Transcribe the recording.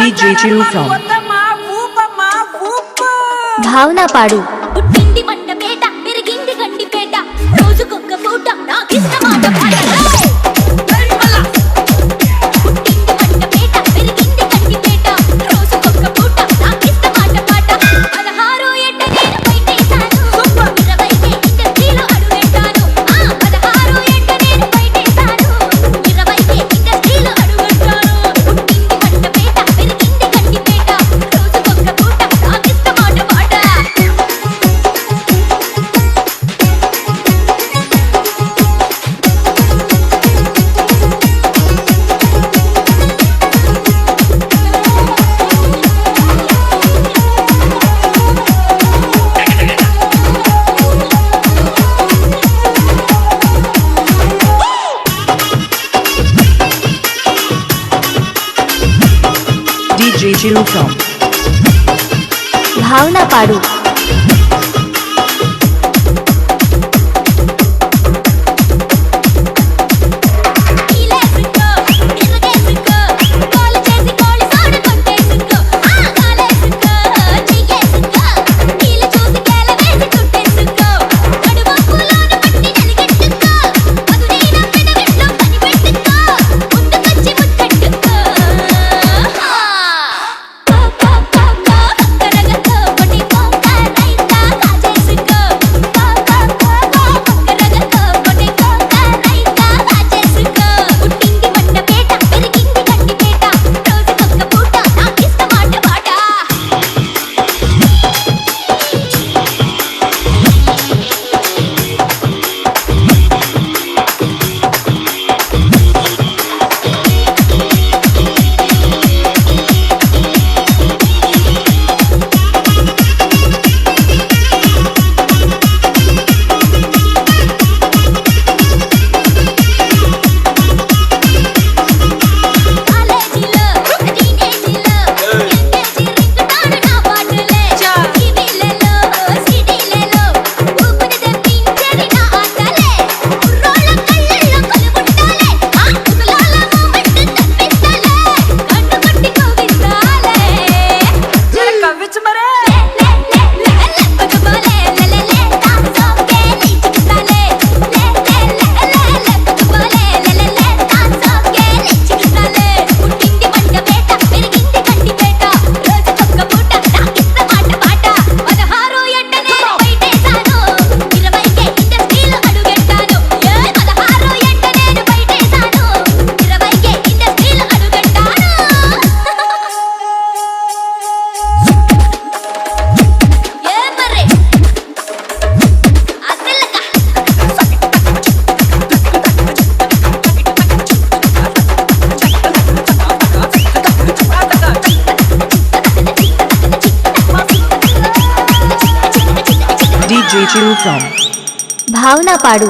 DJ Chiru భావన పాడు. పుట్టింది వంట పేట పెరిగింది గండి పేట. రోజుకొక్క పూట నాకు ఇష్టమాట ভাওনা পারুক। Marais! JJ from Bhavna પાડુ